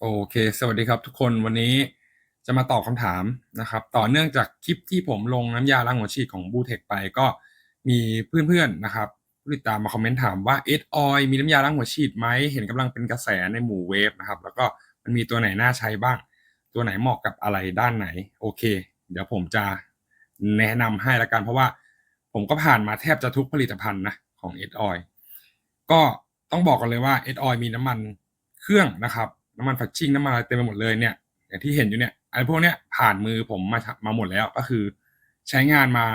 โอเค สวัสดีครับทุกคนวันนี้จะมาตอบคำถามนะครับ ต่อเนื่องจากคลิปที่ผมลงน้ำยาล้างหัวฉีดของบูเทคไปก็มีเพื่อนๆนะครับผู้ติดตามมาคอมเมนต์ถามว่าเอสออยมีน้ำยาล้างหัวฉีดไหมเห็นกำลังเป็นกระแสในหมู่เวฟนะครับ แล้วก็มันมีตัวไหนน่าใช้บ้าง ตัวไหนเหมาะกับอะไรด้านไหน โอเค เดี๋ยวผมจะแนะนำให้ละกัน เพราะว่าผมก็ผ่านมาแทบจะทุกผลิตภัณฑ์นะของเอสออยก็ต้องบอกกันเลยว่าเอสออยมีน้ำมันเครื่องนะครับ น้ำมันฝักชิ่งน้ำมันอะไรเต็มไปหมดเลยเนี่ย อย่างที่เห็นอยู่เนี่ยไอ้พวกเนี้ยผ่านมือผมมามาหมดแล้วก็คือ ใช้งานมา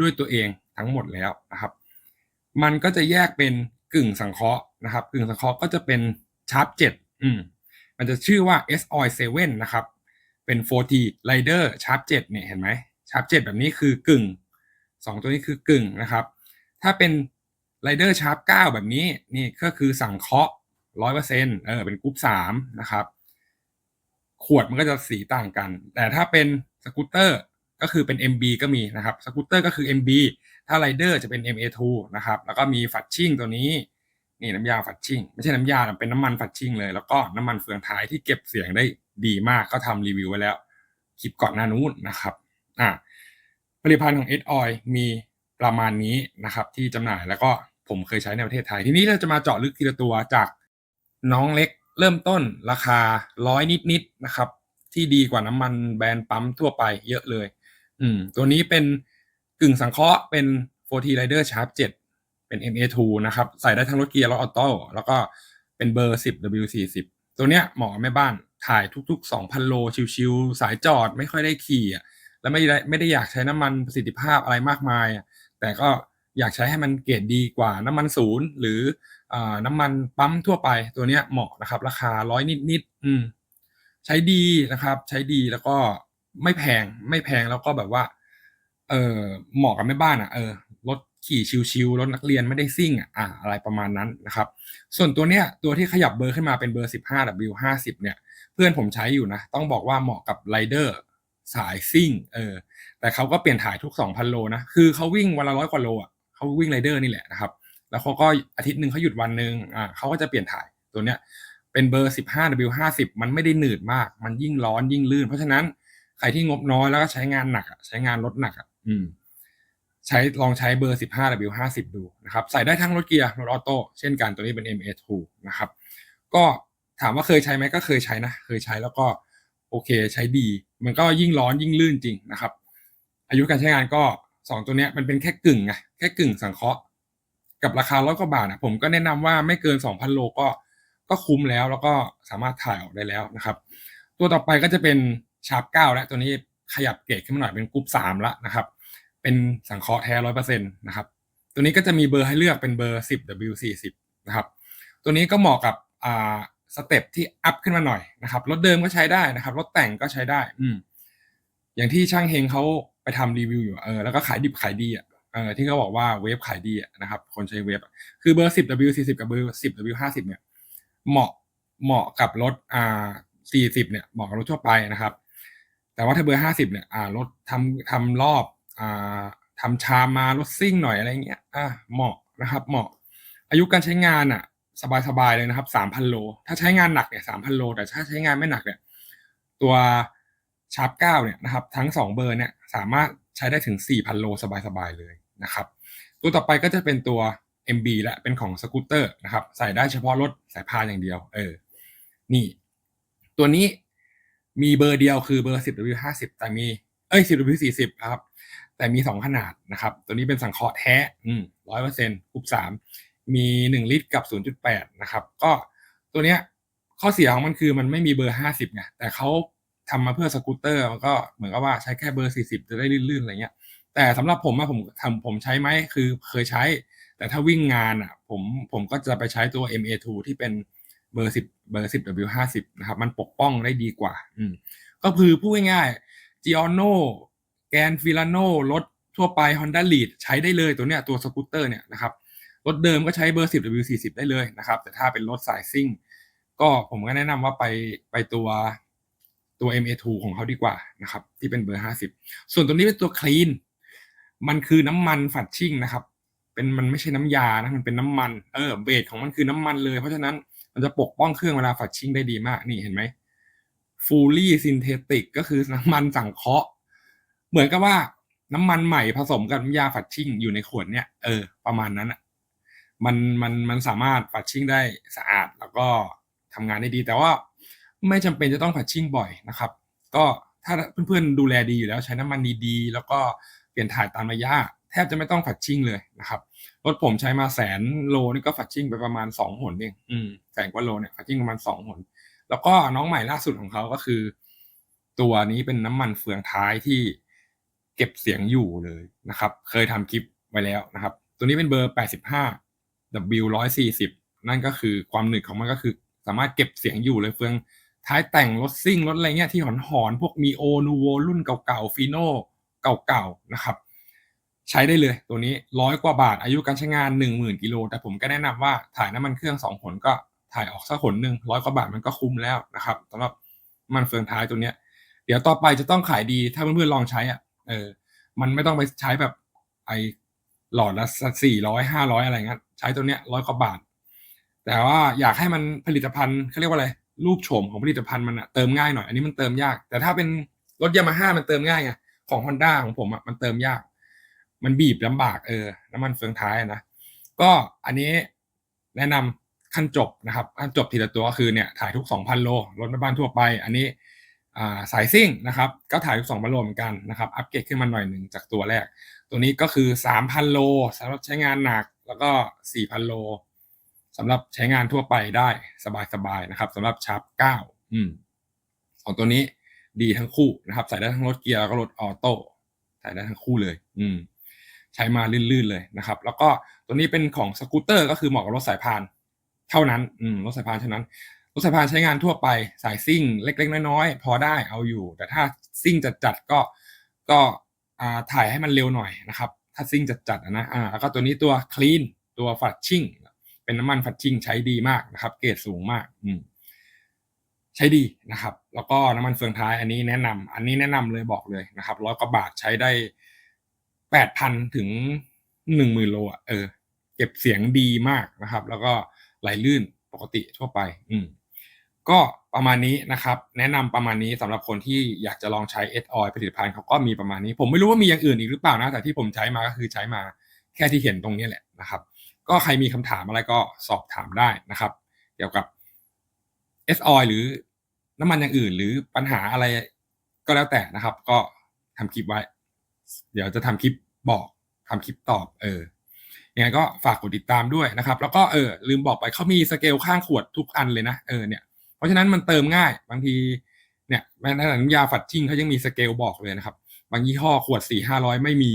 ด้วยตัวเองทั้งหมดแล้วนะครับ มันก็จะแยกเป็นกึ่งสังเคราะห์นะครับกึ่งสังเคราะห์ก็จะเป็นชาร์ปเจ็ดอืมมันจะชื่อว่า S o i 7นะครับ เป็น 4T Rider ชาร์ปเจ็ดเนี่ยเห็นไหมชาร์ปเจ็ดแบบนี้คือกึ่งสองตัวนี้คือกึ่งนะครับ ถ้าเป็น Rider Sharp 9 แบบนี้นี่ก็คือสังเคราะห์ ร้อยเปอร์เซ็นต์เออเป็นกรุ๊ปสามนะครับ ขวดมันก็จะสีต่างกัน แต่ถ้าเป็นสกูตเตอร์ก็คือเป็น MB ก็มีนะครับสกูตเตอร์ก็คือ MB ถ้าไรเดอร์จะเป็น MA2 นะครับ แล้วก็มีฝัดชิ่งตัวนี้ นี่น้ำยาฝัดชิ่ง ไม่ใช่น้ำยาเป็นน้ำมันฝัดชิ่งเลย แล้วก็น้ำมันเฟืองท้ายที่เก็บเสียงได้ดีมากก็ทำรีวิวไว้แล้ว คลิปก่อนหน้านู้นนะครับอ่าผลิตภัณฑ์ของ S Oil มีประมาณนี้นะครับที่จำหน่ายแล้วก็ผมเคยใช้ในประเทศไทย ทีนี้เราจะมาเจาะลึกทีละตัวจาก น้องเล็กเริ่มต้นราคาร้อยนิดๆนะครับ ที่ดีกว่าน้ำมันแบรนด์ปั๊มทั่วไปเยอะเลย อืม ตัวนี้เป็นกึ่งสังเคราะห์เป็น 4T Rider Sharp 7 เป็น MA2 นะครับ ใส่ได้ทั้งรถเกียร์รถออโต้แล้วก็เป็นเบอร์ 10 W40 ตัวเนี้ยเหมาะแม่บ้านถ่ายทุก ๆ 2,000 โลชิวๆสายจอดไม่ค่อยได้ขี่อะแล้วไม่ได้ไม่ได้อยากใช้น้ำมันประสิทธิภาพอะไรมากมาย แต่ก็อยากใช้ให้มันเกรดดีกว่าน้ำมันศูนย์หรือ น้ำมันปั๊มทั่วไปตัวเนี้ยเหมาะนะครับ ราคาร้อยนิดๆอืมใช้ดีนะครับ ใช้ดีแล้วก็ไม่แพงไม่แพงแล้วก็แบบว่า เออเหมาะกับแม่บ้านอะเออรถขี่ชิวๆรถนักเรียนไม่ได้ซิ่งอะอ่าอะไรประมาณนั้นนะครับ ส่วนตัวเนี้ยตัวที่ขยับเบอร์ขึ้นมาเป็นเบอร์ 15 W50 เนี่ย เพื่อนผมใช้อยู่นะ ต้องบอกว่าเหมาะกับไรเดอร์สายซิ่งเออแต่เขาก็เปลี่ยนถ่ายทุก 2,000 โลนะ คือเขาวิ่งวันละร้อยกว่าโลอะเขาวิ่งไรเดอร์นี่แหละนะครับ แล้วเขาก็อาทิตย์หนึ่งเขาหยุดวันหนึ่งอ่าเขาก็จะเปลี่ยนถ่ายตัวเนี้ยเป็นเบอร์ 15 W50 มันไม่ได้หนืดมาก มันยิ่งร้อนยิ่งลื่น เพราะฉะนั้นใครที่งบน้อยแล้วก็ใช้งานหนักใช้งานรถหนักอืมใช้ลองใช้เบอร์ 15 W50 ดูนะครับใส่ได้ทั้งรถเกียร์รถออโต้เช่นกันตัวนี้เป็น MA2 นะครับ ก็ถามว่าเคยใช้ไหมก็เคยใช้นะ เคยใช้แล้วก็โอเคใช้ดี มันก็ยิ่งร้อนยิ่งลื่นจริงนะครับ อายุการใช้งานก็สองตัวเนี้ยมันเป็นแค่กึ่งไงแค่กึ่งสังเคราะห์ กับราคาร้อยกว่าบาทอะผมก็แนะนำว่าไม่เกิน 2,000 โลก็ก็คุ้มแล้วแล้วก็สามารถถ่ายออกได้แล้วนะครับ ตัวต่อไปก็จะเป็นชาร์ปเก้าแล้วตัวนี้ขยับเกรดขึ้นมาหน่อยเป็นกรุ๊ปสามละนะครับ เป็นสังเคราะห์แท้ร้อยเปอร์เซ็นต์นะครับตัวนี้ก็จะมีเบอร์ให้เลือกเป็นเบอร์สิบ W สี่สิบนะครับ ตัวนี้ก็เหมาะกับอ่าสเต็ปที่อัพขึ้นมาหน่อยนะครับรถเดิมก็ใช้ได้นะครับรถแต่งก็ใช้ได้ อืมอย่างที่ช่างเฮงเขาไปทำรีวิวอยู่เออแล้วก็ขายดิบขายดีอะ เออที่เขาบอกว่าเวฟขายดีนะครับ คนใช้เวฟคือเบอร์สิบ W สี่สิบกับเบอร์สิบ W ห้าสิบเนี่ย เหมาะเหมาะกับรถอ่าสี่สิบเนี่ยเหมาะกับรถทั่วไปนะครับ แต่ว่าถ้าเบอร์ห้าสิบเนี่ยอ่ารถทำทำรอบอ่าทำชามมารถซิ่งหน่อยอะไรเงี้ยอ่าเหมาะนะครับ เหมาะ อายุการใช้งานอะ สบายๆเลยนะครับสามพันโล ถ้าใช้งานหนักเนี่ยสามพันโล แต่ถ้าใช้งานไม่หนักเนี่ย ตัวชาร์ปเก้าเนี่ยนะครับ ทั้งสองเบอร์เนี่ยสามารถใช้ได้ถึงสี่พันโลสบายๆเลย นะครับตัวต่อไปก็จะเป็นตัว MB และเป็นของสกูตเตอร์นะครับใส่ได้เฉพาะรถสายพานอย่างเดียวเออนี่ตัวนี้มีเบอร์เดียวคือเบอร์ 10W50 แต่มีเอ้ย 10W40 ครับ แต่มีสองขนาดนะครับ ตัวนี้เป็นสังเคราะห์แท้อืมร้อยเปอร์เซ็นต์กรุ๊ปสามมีหนึ่งลิตรกับ 0.8 นะครับ ก็ตัวเนี้ยข้อเสียของมันคือมันไม่มีเบอร์ 50ไงแต่เขาทำมาเพื่อสกูตเตอร์มันก็เหมือนกับว่าใช้แค่เบอร์ 40 จะได้ลื่นๆอะไรเงี้ย แต่สำหรับผมอะผมทำผมใช้ไหมคือเคยใช้ แต่ถ้าวิ่งงานอะผมผมก็จะไปใช้ตัว MA2 ที่เป็นเบอร์10เบอร์10 W50 นะครับ มันปกป้องได้ดีกว่า อืมก็คือพูดง่ายๆ g i o n o แกนฟิลาโนรถทั่วไป Honda Lead ใช้ได้เลยตัวเนี้ยตัวสกูตเตอร์เนี่ยนะครับ รถเดิมก็ใช้เบอร์10 W40 ได้เลยนะครับ แต่ถ้าเป็นรถสายซิ่ง ก็ผมก็แนะนำว่าไปไปตัวตัว MA2 ของเขาดีกว่านะครับ ที่เป็นเบอร์ 50 ส่วนตัวนี้เป็นตัวคลีน มันคือน้ำมันฝัดชิ่งนะครับ เป็นมันไม่ใช่น้ำยานะมันเป็นน้ำมันเออเบสของมันคือน้ำมันเลย เพราะฉะนั้นมันจะปกป้องเครื่องเวลาฝัดชิ่งได้ดีมากนี่เห็นไหม fully synthetic ก็คือน้ำมันสังเคราะห์ เหมือนกับว่าน้ำมันใหม่ผสมกับน้ำยาฝัดชิ่งอยู่ในขวดเนี่ยเออประมาณนั้นอะมันมันมันสามารถฝัดชิ่งได้สะอาดแล้วก็ทำงานได้ดี แต่ว่าไม่จำเป็นจะต้องฝัดชิ่งบ่อยนะครับ ก็ถ้าเพื่อนๆดูแลดีอยู่แล้วใช้น้ำมันดีๆแล้วก็ เปลี่ยนถ่ายตามระยะ แทบจะไม่ต้องฝัดชิ่งเลยนะครับรถผมใช้มาแสนโลนี่ก็ฝัดชิ่งไปประมาณสองหนเองอืมแสนกว่าโลเนี่ยฝัดชิ่งประมาณสองหน แล้วก็น้องใหม่ล่าสุดของเขาก็คือ ตัวนี้เป็นน้ำมันเฟืองท้ายที่เก็บเสียงอยู่เลยนะครับ เคยทำคลิปไว้แล้วนะครับ ตัวนี้เป็นเบอร์85 W 140นั่นก็คือความหนึบของมันก็คือ สามารถเก็บเสียงอยู่เลยเฟืองท้ายแต่งรถซิ่งรถอะไรเงี้ยที่หอนหอนพวกมีโอนูโวรุ่นเก่าๆฟีโน เก่าๆนะครับ ใช้ได้เลยตัวนี้ร้อยกว่าบาทอายุการใช้งาน 10,000กิโลแต่ผมก็แนะนำว่าถ่ายน้ำมันเครื่องสองหนก็ถ่ายออกสักหนหนึ่งร้อยกว่าบาทมันก็คุ้มแล้วนะครับสำหรับมันเฟืองท้ายตัวเนี้ย เดี๋ยวต่อไปจะต้องขายดีถ้าเพื่อนๆลองใช้อะเออมันไม่ต้องไปใช้แบบไอหลอดละสี่ร้อยห้าร้อยอะไรเงี้ยใช้ตัวเนี้ยร้อยกว่าบาท แต่ว่าอยากให้มันผลิตภัณฑ์เขาเรียกว่าอะไรรูปโฉมของผลิตภัณฑ์มันอะเติมง่ายหน่อย อันนี้มันเติมยาก แต่ถ้าเป็นรถยามาฮ่ามันเติมง่ายไง ของฮอนด้าของผมอะมันเติมยาก มันบีบลำบากเออน้ำมันเฟืองท้ายนะก็อันนี้แนะนำขั้นจบนะครับขั้นจบทีละตัวก็คือเนี่ยถ่ายทุก 2,000 โลรถแม่บ้านทั่วไป อันนี้สายซิ่งนะครับ ก็ถ่ายทุก 2,000 โลเหมือนกันนะครับ อัปเกรดขึ้นมาหน่อยหนึ่งจากตัวแรก ตัวนี้ก็คือ 3,000 โลสำหรับใช้งานหนักแล้วก็ 4,000 โลสำหรับใช้งานทั่วไปได้สบายๆนะครับสำหรับชาร์ป9อืมของตัวนี้ ดีทั้งคู่นะครับ ใส่ได้ทั้งรถเกียร์แล้วก็รถออโต้ใส่ได้ทั้งคู่เลย อืมใช้มาลื่นๆเลยนะครับ แล้วก็ตัวนี้เป็นของสกูตเตอร์ ก็คือเหมาะกับรถสายพาน เท่านั้น อืมรถสายพานเท่านั้น รถสายพานใช้งานทั่วไปสายซิ่ง เล็ก ๆ น้อยๆพอได้เอาอยู่ แต่ถ้าซิ่งจัดๆก็ก็อ่าถ่ายให้มันเร็วหน่อยนะครับ ถ้าซิ่งจัดๆนะอ่าแล้วก็ตัวนี้ตัวคลีนตัวฟัดชิ่งเป็นน้ำมันฟัดชิ่งใช้ดีมากนะครับ เกรดสูงมาก อืม ใช้ดีนะครับ แล้วก็น้ำมันเฟืองท้ายอันนี้แนะนำอันนี้แนะนำเลยบอกเลยนะครับร้อยกว่าบาทใช้ได้แปดพันถึงหนึ่งหมื่นโลอะเออ เก็บเสียงดีมากนะครับ แล้วก็ไหลลื่นปกติทั่วไป อืมก็ประมาณนี้นะครับ แนะนำประมาณนี้สำหรับคนที่อยากจะลองใช้เอสออยผลิตภัณฑ์เขาก็มีประมาณนี้ ผมไม่รู้ว่ามีอย่างอื่นอีกหรือเปล่านะ แต่ที่ผมใช้มาก็คือใช้มาแค่ที่เห็นตรงนี้แหละนะครับ ก็ใครมีคำถามอะไรก็สอบถามได้นะครับ เกี่ยวกับ เอสออยหรือน้ำมันอย่างอื่น หรือปัญหาอะไรก็แล้วแต่นะครับ ก็ทำคลิปไว้ เดี๋ยวจะทำคลิปบอกทำคลิปตอบ เออยังไงก็ฝากกดติดตามด้วยนะครับ แล้วก็เออลืมบอกไปเขามีสเกลข้างขวดทุกอันเลยนะเออเนี่ยเพราะฉะนั้นมันเติมง่าย บางทีเนี่ยแม้แต่น้ำยาฝัดชิ่งเขายังมีสเกลบอกเลยนะครับ บางยี่ห้อขวดสี่ห้าร้อยไม่มี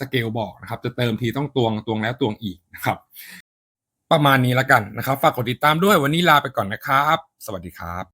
สเกลบอกนะครับ จะเติมทีต้องตวงตวงแล้วตวงอีกนะครับ ประมาณนี้ละกันนะครับ ฝากกดติดตามด้วยวันนี้ลาไปก่อนนะครับ สวัสดีครับ